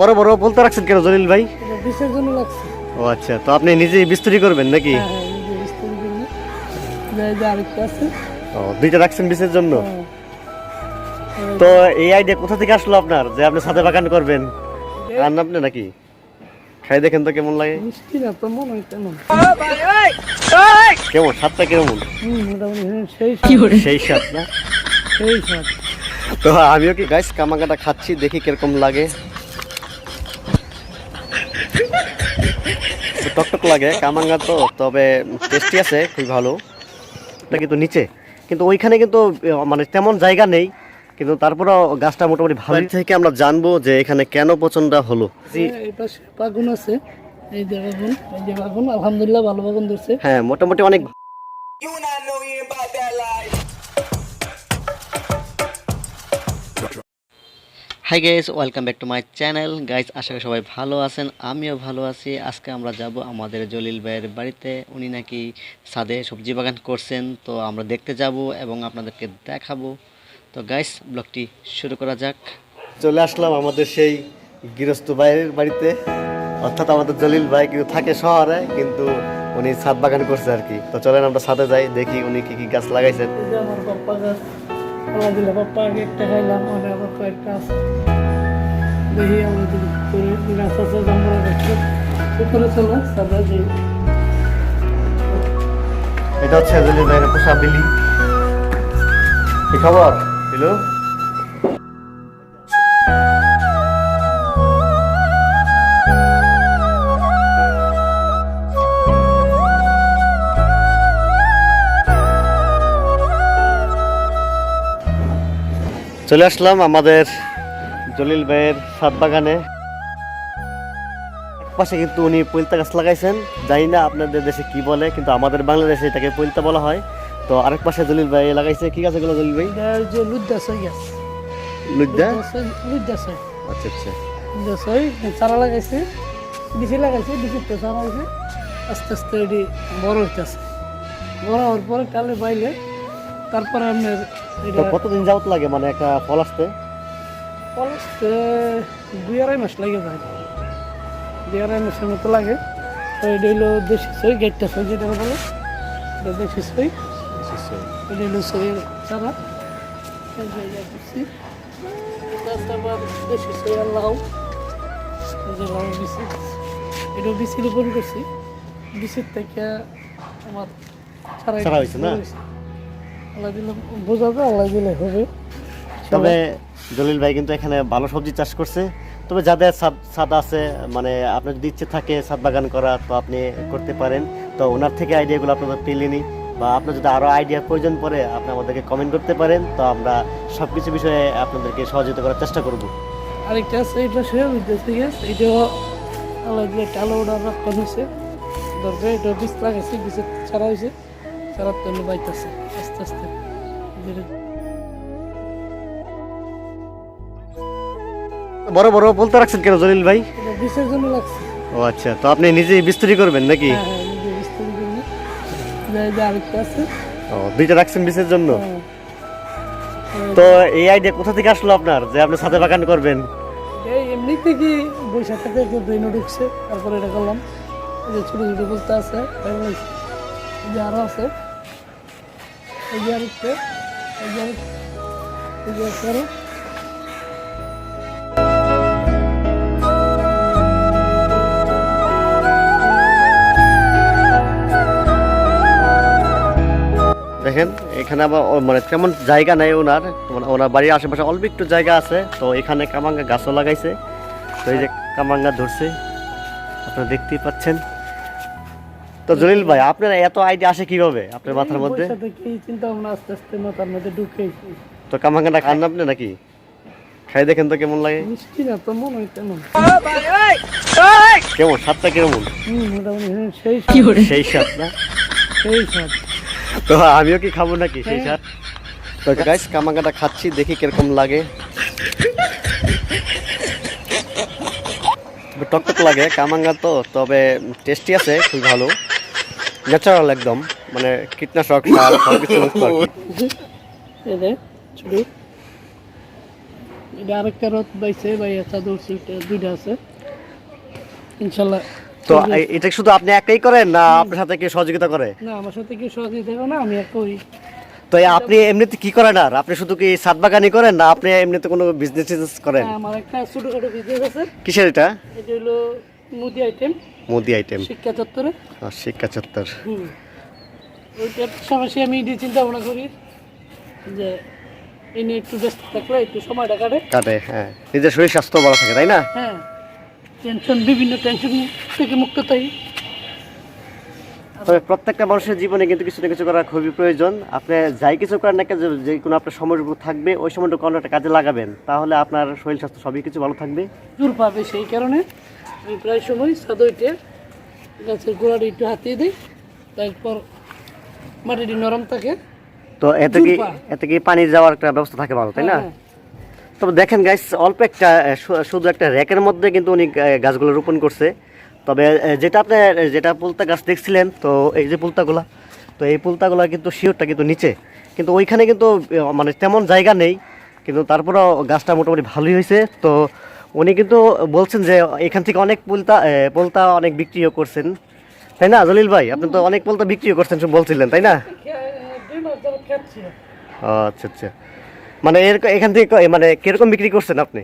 বড় বড় বলতে রাখছেন কেন জলিল ভাই? বিষের জন্য লাগছে। ও আচ্ছা তো আপনি নিজেই বিস্তরি করবেন নাকি? হ্যাঁ হ্যাঁ ও দুইটা রাখছেন বিষের জন্য? হ্যাঁ। তো এই আইডিয়া কোথা থেকে আসলো আপনার যে আপনি ছাদে বাগান করবেন? রান্না আপনি নাকি? খাই দেখেন তো কেমন লাগে। মিষ্টি না তো মনে হয় কেমন? কেমন স্বাদটা কেমন? সেই সেই স্বাদ না? সেই স্বাদ। তো আমিও কি গাইস কামাকাটা খাচ্ছি দেখি কীরকম লাগে। টকটক লাগে কামাঙ্গা তো তবে টেস্টি আছে খুবই ভালো। এটা কিন্তু নিচে। কিন্তু ওইখানে কিন্তু মানে তেমন জায়গা নেই কিন্তু তারপরেও গাছটা মোটামুটি ভালো। থেকে আমরা জানব যে এখানে কেন পছন্দ হলো। বাগুন আছে এই যে বাগুন এই যে বাগুন আলহামদুলিল্লাহ ভালো বাগুন ধরছে। হ্যাঁ মোটামুটি অনেক hi guys welcome back to my channel guys আশা করি সবাই ভালো আছেন আমিও ভালো আছি। আজকে আমরা যাব আমাদের জলিল ভাইয়ের বাড়িতে। উনি নাকি ছাদে সবজি বাগান করছেন তো আমরা দেখতে যাব এবং আপনাদেরকে দেখাবো। তো গাইস ব্লগটি শুরু করা যাক। চলে আসলাম আমাদের সেই গৃহস্থ ভাইয়ের বাড়িতে। অর্থাৎ আমাদের জলিল ভাই কিন্তু থাকে শহরে কিন্তু উনি ছাদ বাগান করছে আর কি। তো চলেন আমরা ছাদে যাই দেখি উনি কি কি গাছ লাগাইছেন। যে পাপ্পা একটা খাইলাম, আর আবার কয়েকটা আছে। দেখি আমাদের করে গাছ আছে জাম্বুরা গাছ উপরে চলো, সাদা যে। এটা হচ্ছে জলিল ভাইয়ের পোষা বিলি। কি খবর? হ্যালো চলে আসলাম আমাদের জলিল ভাইয়ের সাত বাগানে। পাশে কিন্তু উনি পৈলতা গাছ লাগাইছেন। জানি না আপনাদের দেশে কি বলে কিন্তু আমাদের বাংলাদেশে এটাকে পৈলতা বলা হয়। তো আরেক পাশে জলিল ভাই লাগাইছে। কি গাছ এগুলো জলিল ভাই? যে লুদ্দা সই গাছ। লুদ্দা? লুদ্দা সই আচ্ছা আচ্ছা। লুদ্দা সই চারা লাগাইছে। লাগাইছে বিচিতে চারা হয়েছে আস্তে আস্তে এটি বড় হইতেছে। বড় হওয়ার পরে কালে বাইলে তারপরে আপনার তো কতদিন যাবত লাগে? মানে একটা ফল আসতে? পলাশতে দুই আড়াই মাস লাগে যায় দুই আড়াই মাসের মতো লাগে। তো এটা হইল দেশি সই গেটটা সই যেটা বলে। এটা দেশি সই। এটা হইল সই চারা। দেশি সই এটা বিচি রোপণ করছি। বিচির থেকে আমার ছাড়া হয়েছে না? আল্লাহ দিলে বোঝা আল্লাহ দিলে হবে। তবে জলিল ভাই কিন্তু এখানে ভালো সবজি চাষ করছে। তবে যাদের ছাদ ছাদ আছে মানে আপনার যদি ইচ্ছে থাকে ছাদ বাগান করা তো আপনি করতে পারেন। তো ওনার থেকে আইডিয়াগুলো আপনাদের পেলেনি বা আপনার যদি আরও আইডিয়ার প্রয়োজন পড়ে আপনি আমাদেরকে কমেন্ট করতে পারেন। তো আমরা সব কিছু বিষয়ে আপনাদেরকে সহযোগিতা করার চেষ্টা করব। আরেকটা আছে এটা সে বিদেশে গেছে এটাও আলাদা দিয়ে কালো ওটা হয়েছে এটা বীজ লাগাইছে বীজের ছাড়া হয়েছে ছাড়ার জন্য বাইতেছে। আস্তে আস্তে। বড় বড় বলতে রাখছেন কেন জলিল ভাই? বীজের জন্য লাগছে। ও আচ্ছা তো আপনি নিজেই বিস্তরি করবেন নাকি? হ্যাঁ হ্যাঁ ও দুইটা রাখছেন বিষের জন্য? হ্যাঁ। তো এই আইডিয়া কোথা থেকে আসলো আপনার যে আপনি ছাদে বাগান করবেন? এই এমনি থেকে বৈশাখ থেকে একটু ব্রেনে ঢুকছে তারপরে এটা করলাম। যে ছোটো ছোটো বলতে আছে যে আরও আছে। দেখেন, এখানে আবার মানে তেমন জায়গা নাই ওনার মানে ওনার বাড়ির আশেপাশে অল্প একটু জায়গা আছে, তো এখানে কামাঙ্গা গাছও লাগাইছে। তো এই যে কামাঙ্গা ধরছে, আপনারা দেখতেই পাচ্ছেন। তো জলিল ভাই আপনার এত আইডিয়া আসে কীভাবে আপনার মাথার মধ্যে? চিন্তা ভাবনা আস্তে আস্তে মাথার মধ্যে ঢুকে তো কামাঙ্গাটা খান আপনি নাকি? খাই দেখেন তো কেমন লাগে। মিষ্টি না তো মনে হয় কেমন। কেমন স্বাদটা কেমন? হ্যাঁ, সেই সেই স্বাদ না? সেই স্বাদ। তো আমিও কি খাব নাকি সেই স্বাদ? তো গাইস কামাঙ্গাটা খাচ্ছি দেখি কীরকম লাগে। টকটক লাগে কামাঙ্গা তো তবে টেস্টি আছে খুবই ভালো। ন্যাচারাল একদম মানে কীটনাশক সার সব কিছু মুক্ত আর কি। এই যে, এই যে ছোটো এটা আরেকটা রথ বাইছে ভাই একটা দুইটা আছে। ইনশাল্লাহ তো এটা শুধু আপনি একাই করেন না আপনার সাথে কেউ সহযোগিতা করে? না আমার সাথে কেউ সহযোগিতা করে না আমি তো আপনি এমনিতে কি করেন আর? আপনি শুধু কি সাত বাগানি করেন না আপনি এমনিতে কোনো বিজনেস করেন? হ্যাঁ, আমার একটা ছোটখাটো বিজনেস আছে। কিসের এটা? এটা হলো মুদি আইটেম মুদি আইটেম শিক্ষা চত্বরে। শিক্ষা চত্বর। ওইটার পাশাপাশি আমি এটি চিন্তা ভাবনা করি যে এই নিয়ে একটু ব্যস্ত থাকলে একটু সময়টা কাটে। কাটে হ্যাঁ। নিজের শরীর স্বাস্থ্য ভালো থাকে তাই না? হ্যাঁ। টেনশন বিভিন্ন টেনশন থেকে মুক্ত থাকি। তবে প্রত্যেকটা মানুষের জীবনে কিন্তু কিছু না কিছু করা খুবই প্রয়োজন। আপনি যাই কিছু করেন না কেন, যে- যে কোনো আপনার সময়টুকু থাকবে ওই সময়টুকু কোনো একটা কাজে লাগাবেন। তাহলে আপনার শরীর স্বাস্থ্য সবই কিছু ভালো থাকবে। জোর পাবে সেই কারণে। আমি প্রায় সময় সাদইটে গাছের গোড়াটা একটু হাতিয়ে দিই তারপর মাটিটি নরম থাকে। তো এতে কি। এতে কি পানি যাওয়ার একটা ব্যবস্থা থাকে ভালো তাই না? হ্যাঁ, তবে দেখেন গাইস অল্প একটা শুধু একটা র্যাকের মধ্যে কিন্তু উনি গাছগুলো রোপণ করছে। তবে যেটা আপনি যেটা পুলতা গাছ দেখছিলেন তো এই যে পুলতাগুলা তো এই পুলতাগুলা কিন্তু শিওরটা কিন্তু নিচে। কিন্তু ওইখানে কিন্তু মানে তেমন জায়গা নেই কিন্তু তারপরেও গাছটা মোটামুটি ভালোই হয়েছে। তো উনি কিন্তু বলছেন যে এখান থেকে অনেক পুলতা পুলতা অনেক বিক্রিও করছেন। তাই না জলিল ভাই? আপনি তো অনেক পুলতা বিক্রিও করছেন বলছিলেন তাই না? আচ্ছা আচ্ছা। মানে এর এখান থেকে মানে কীরকম বিক্রি করছেন আপনি?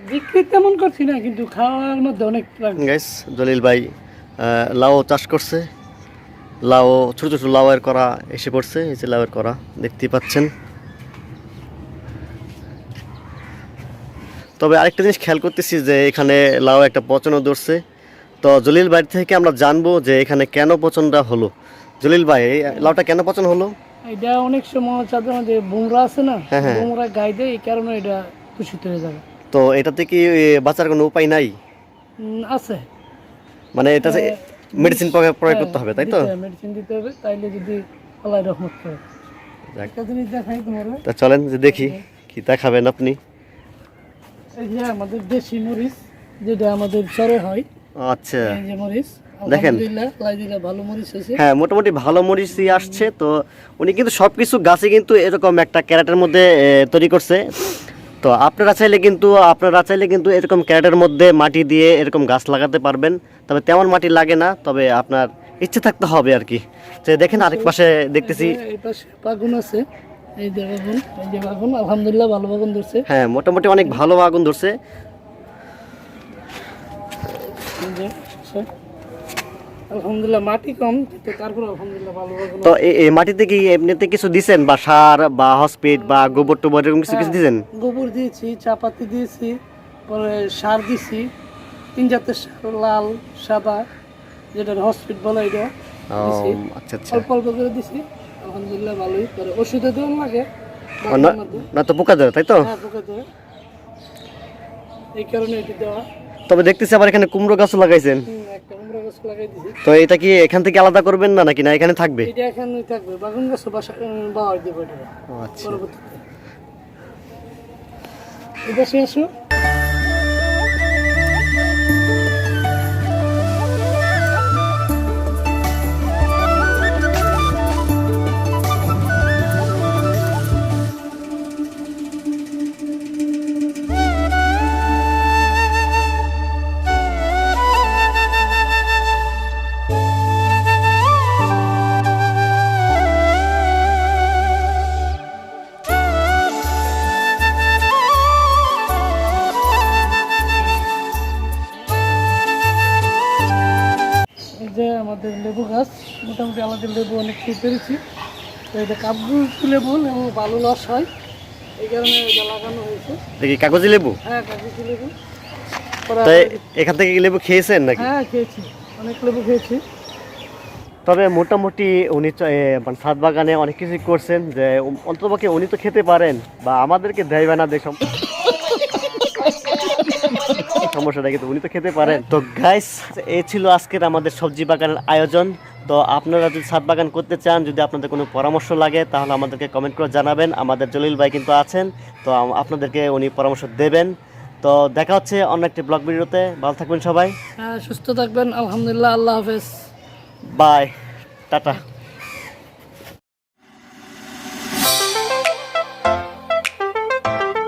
বিক্রি তেমন করছি না কিন্তু খাওয়ার মধ্যে অনেক গাইস জলিল ভাই লাউ চাষ করছে। লাউ ছোট ছোট লাউয়ের করা এসে পড়ছে এই যে লাউয়ের করা দেখতেই পাচ্ছেন। তবে আরেকটা জিনিস খেয়াল করতেছি যে এখানে লাউ একটা পচনও ধরছে। তো জলিল ভাই থেকে আমরা জানব যে এখানে কেন পচনটা হলো। জলিল ভাই লাউটা কেন পচন হলো? এটা অনেক সময় চাঁদের মধ্যে বুমরা আছে না হ্যাঁ, হ্যাঁ। বুমরা গায়ে দেয় এই কারণে এটা দূষিত হয়ে যাবে। তো এটাতে কি বাঁচার কোনো উপায় নাই? আছে। মানে এটা মেডিসিন প্রয়োগ করতে হবে তাই তো? মেডিসিন দিতে হবে তাইলে যদি আল্লাহ রহমত করে। একটা জিনিস দেখাই তোমার। তা চলেন যে দেখি কি দেখাবেন আপনি। এই যে আমাদের দেশি মরিচ যেটা আমাদের চরে হয়। আচ্ছা। এই যে মরিচ দেখেন। হ্যাঁ মোটামুটি ভালো মরিচই আসছে তো উনি কিন্তু সবকিছু গাছে কিন্তু এরকম একটা ক্যারেটের মধ্যে তৈরি করছে। তো আপনারা চাইলে কিন্তু আপনারা চাইলে কিন্তু এরকম ক্যারেটের মধ্যে মাটি দিয়ে এরকম গাছ লাগাতে পারবেন। তবে তেমন মাটি লাগে না তবে আপনার ইচ্ছে থাকতে হবে আর কি। যে দেখেন আরেক পাশে দেখতেছি। বাগুন আছে এই যে বাগুন এই যে বাগুন আলহামদুলিল্লাহ ভালো বাগুন ধরছে। হ্যাঁ মোটামুটি অনেক ভালো আগুন ধরছে। এই যে আছে। আলহামদুলিল্লাহ মাটি কম কিন্তু তারপর আলহামদুলিল্লাহ ভালো তো এই- এই মাটিতে কি এমনিতে কিছু দিছেন? বা সার বা হসপিট বা গোবর টোবর এরকম কিছু কিছু দিছেন? গোবর দিয়েছি চাপাতি দিয়েছি পরে সার দিছি। তিন জাতের সার লাল সাদা যেটা হসপিট বলে এটা আচ্ছা আচ্ছা। অল্প অল্প করে দিছি। আলহামদুলিল্লাহ ভালোই পরে ওষুধে দেওয়ার লাগে না- তো পোকা ধরে তাই তো? হ্যাঁ পোকা এই কারণে এটি দেওয়া। তবে দেখতেছি আবার এখানে কুমড়ো গাছও লাগাইছেন। একটা কুমড়া গাছ লাগাই দিছি। তো এটা কি এখান থেকে আলাদা করবেন না নাকি? না এখানে থাকবে? এটা এখানে থাকবে। বাগান গাছ বাসা বাওয়ার দেবো এটা। আচ্ছা। এটা শেষ আমাদের লেবু গাছ মোটামুটি আমাদের লেবু অনেক খেয়ে পেরেছি তো এটা কাবুল লেবু লেবু ভালো লস হয় এই কারণে এটা লাগানো হয়েছে। দেখি কাগজি লেবু? হ্যাঁ কাবুল লেবু। তাই এখান থেকে লেবু খেয়েছেন নাকি? হ্যাঁ খেয়েছি। অনেক লেবু খেয়েছি। তবে মোটামুটি উনি মানে ছাদ বাগানে অনেক কিছু করছেন যে অন্ততপক্ষে উনি তো খেতে পারেন বা আমাদেরকে দেয় না সম- সমস্যাটা কিন্তু উনি তো খেতে পারেন। তো গাইস এ ছিল আজকের আমাদের সবজি বাগানের আয়োজন। তো আপনারা যদি ছাদ বাগান করতে চান যদি আপনাদের কোনো পরামর্শ লাগে তাহলে আমাদেরকে কমেন্ট করে জানাবেন। আমাদের জলিল ভাই কিন্তু আছেন তো আপনাদেরকে উনি পরামর্শ দেবেন। তো দেখা হচ্ছে অন্য একটি ব্লগ ভিডিওতে। ভালো থাকবেন সবাই। হ্যাঁ সুস্থ থাকবেন। আলহামদুলিল্লাহ আল্লাহ হাফেজ। By tata